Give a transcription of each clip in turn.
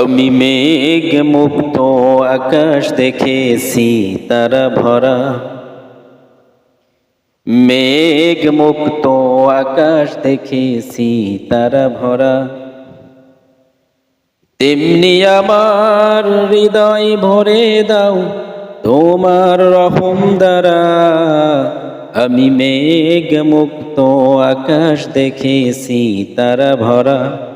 আমি মেঘ মুক্ত আকাশ দেখেছি তারা ভরা। মেঘ মুক্ত আকাশ দেখেছি তারা ভরা। তেমনি আমার হৃদয় ভরে দাও তোমার রহম দ্বারা। আমি মেঘ মুক্ত আকাশ দেখেছি তারা ভরা।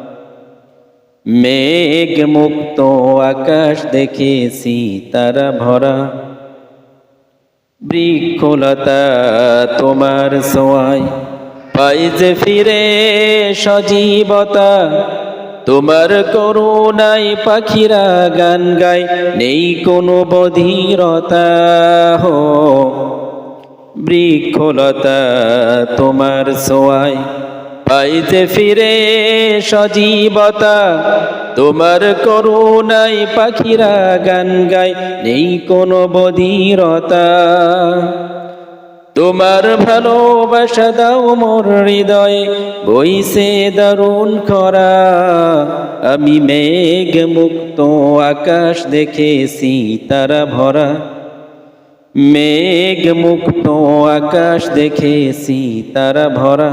মেঘ মুক্ত আকাশ দেখেছি তারা ভরা। বৃক্ষলতা তোমার সোয়াই পাই যে ফিরে সজীবতা। তোমার করুণাই পাখিরা গান গায়, নেই কোনো বধিরতা হো। বৃক্ষলতা তোমার সোয়াই পাইতে ফিরে সজীবতা, তোমার করুণাই পাখিরা গান গায়, নেই কোনো বধিরতা তোমার ভালোবাসা দাও মোর হৃদয়ে বইসে দারুণ করা আমি মেঘ মুক্ত আকাশ দেখেছি তারা ভরা। মেঘ মুক্ত আকাশ দেখেছি তারা ভরা।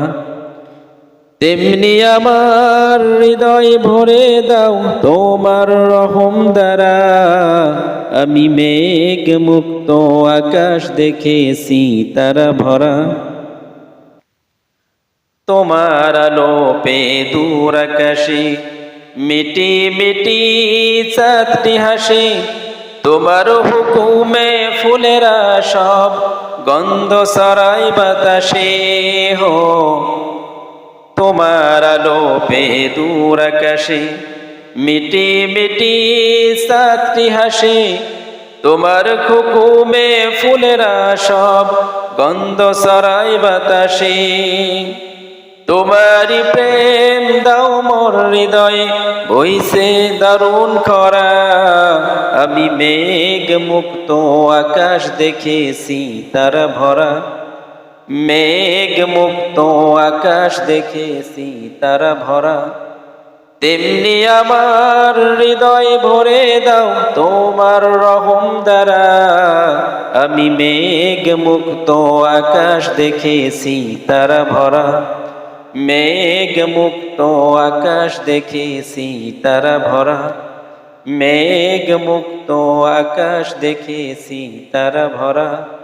তেমনি আমার হৃদয় ভরে দাও তোমার রহম দ্বারা। আমি মেঘ মুক্ত আকাশ দেখেছি, তারা ভরা। তোমার আলো পে দূর আকাশে মিটি মিটি চাঁদটি হাসে। তোমার হুকুমে ফুলেরা সব গন্ধ সরাই বাতাসে। হো তোমার আলো পে দূর আকাশে, মিটি মিটি সাতটি হাসে, তোমার খুকুমে ফুলেরা সব গন্ধ সরাই বাতাসে। তোমারি প্রেম দাও মোর হৃদয়ে বইসে দারুণ খরা। আমি মেঘ মুক্ত আকাশ দেখেছি তারা ভরা। মেঘ মুক্ত আকাশ দেখেছি তারা ভরা। তেমনি আমার হৃদয় ভরে দাও তোমার রহম দ্বারা। আমি মেঘ মুক্ত আকাশ দেখেছি তারা ভরা। মেঘ মুক্ত আকাশ দেখেছি তারা ভরা। মেঘ মুক্ত আকাশ দেখেছি তারা ভরা।